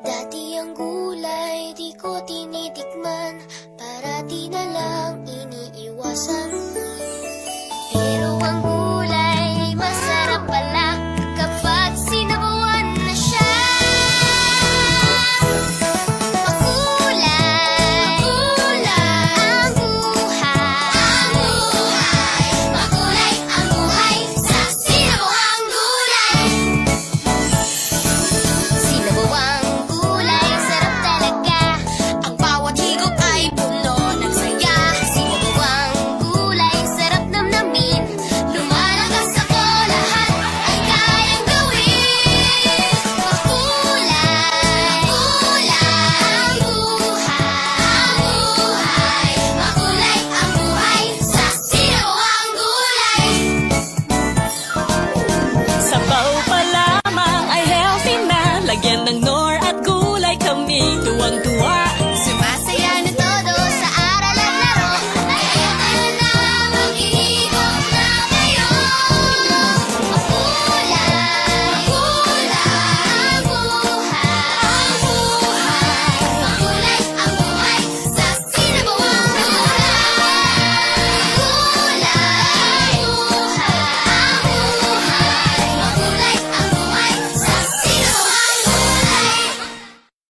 Dati ang gulay di ko tinitikman. Para di na lang iniiwasan. ng nor at gulay kami tuwang-tuwa